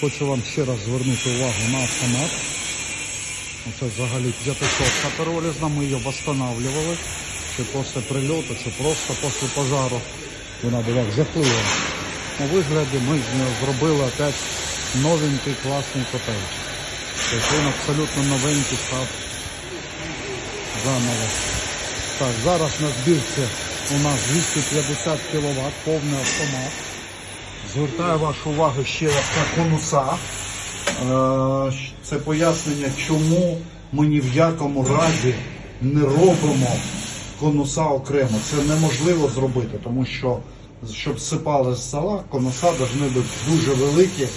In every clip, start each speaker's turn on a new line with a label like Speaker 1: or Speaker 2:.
Speaker 1: Хочу вам ще раз звернути увагу на автомат. Це взагалі 500 перерізна, ми її встановлювали. Чи після прильоту, чи просто після пожару. Вона була в жахливому у вигляді. Ми з нього зробили опять новенький класний котел. Тобто він абсолютно новенький став заново. Так, зараз на збірці у нас 250 кВт, повний автомат. Звертаю вашу увагу ще раз на конуса. Е, Це пояснення, чому ми ні в якому разі не робимо конуса окремо. Це неможливо зробити, тому що щоб сипали з сала, конуса повинні бути дуже великі.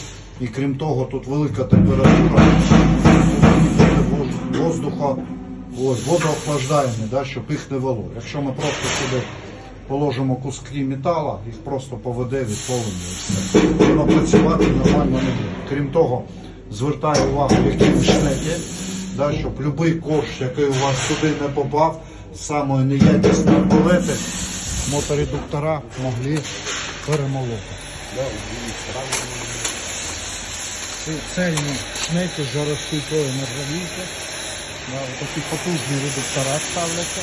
Speaker 1: І крім того, тут велика температура, воздуха, ось, водоохлаждаємі, да, щоб їх не вело. Якщо ми просто сюди положимо куски металу, їх просто поведе від полум'я. Воно працювати нормально не буде. Крім того, звертаю увагу, які ви шнеки, да, щоб будь-який корж, який у вас сюди не попав, самої неякісної палети, моторедуктора могли перемолоти. Цельні шнеки жаростійкої нержавійки. Да, такі потужні редуктора ставляться.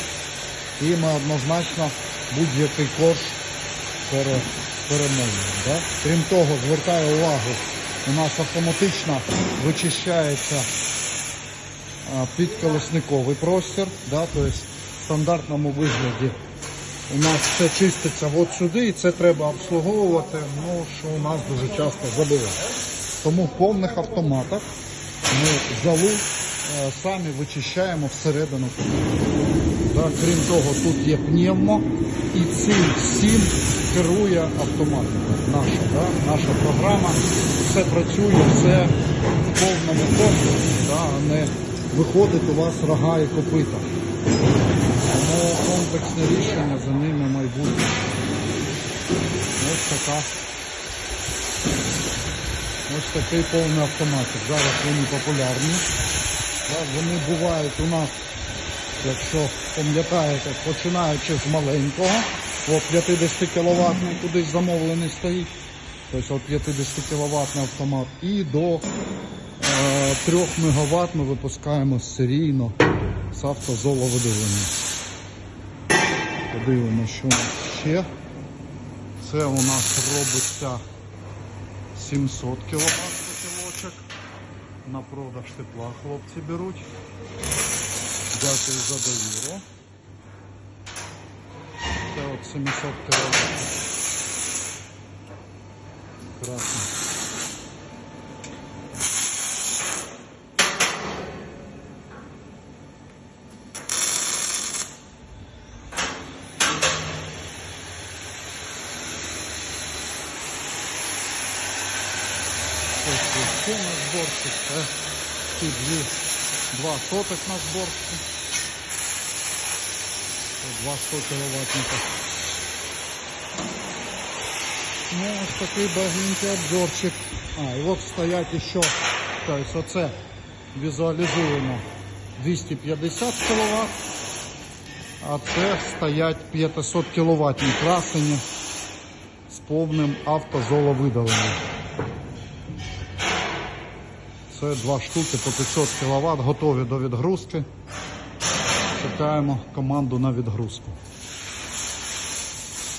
Speaker 1: І ми однозначно будь-який корж пере. Да? Крім того, звертаю увагу, у нас автоматично вичищається а, підколесниковий простір. Да? Тобто в стандартному вигляді у нас все чиститься от сюди і це треба обслуговувати, ну, що у нас дуже часто забувають. Тому в повних автоматах ми залу е, самі вичищаємо всередину. Да, крім того, тут є пневмо і цим всім керує автомат. Наша, да, наша програма. Все працює, все в повному комплексі, да, а не виходить у вас рога і копита. Тому комплексне рішення за ними майбутнє. Ось така. Ось такий повний автоматик. Зараз вони популярні. Да, Вони бувають у нас, якщо пам'ятаєте, починаючи з маленького, от 50 кВт кудись замовлений стоїть. Тобто от 50 кВт автомат і до е, 3 МВт ми випускаємо серійно з автозоловиділення. Подивимося, що у нас ще. Це у нас робиться 700 кВт котелочок. На продаж тепла хлопці беруть. Дякую за довіру. Це от 700 кВт. Красно. Ось ще на зборці, це ті дві, два соток на зборці. Це Два кіловатника. Ну, ось такий багненький обзорчик. А, і от стоять ще, тобто оце візуалізуємо 250 кВт, а це стоять 500 кВт красені з повним автозоловидаленням. Це два штуки по 500 кВт, готові до відгрузки. Чекаємо команду на відгрузку.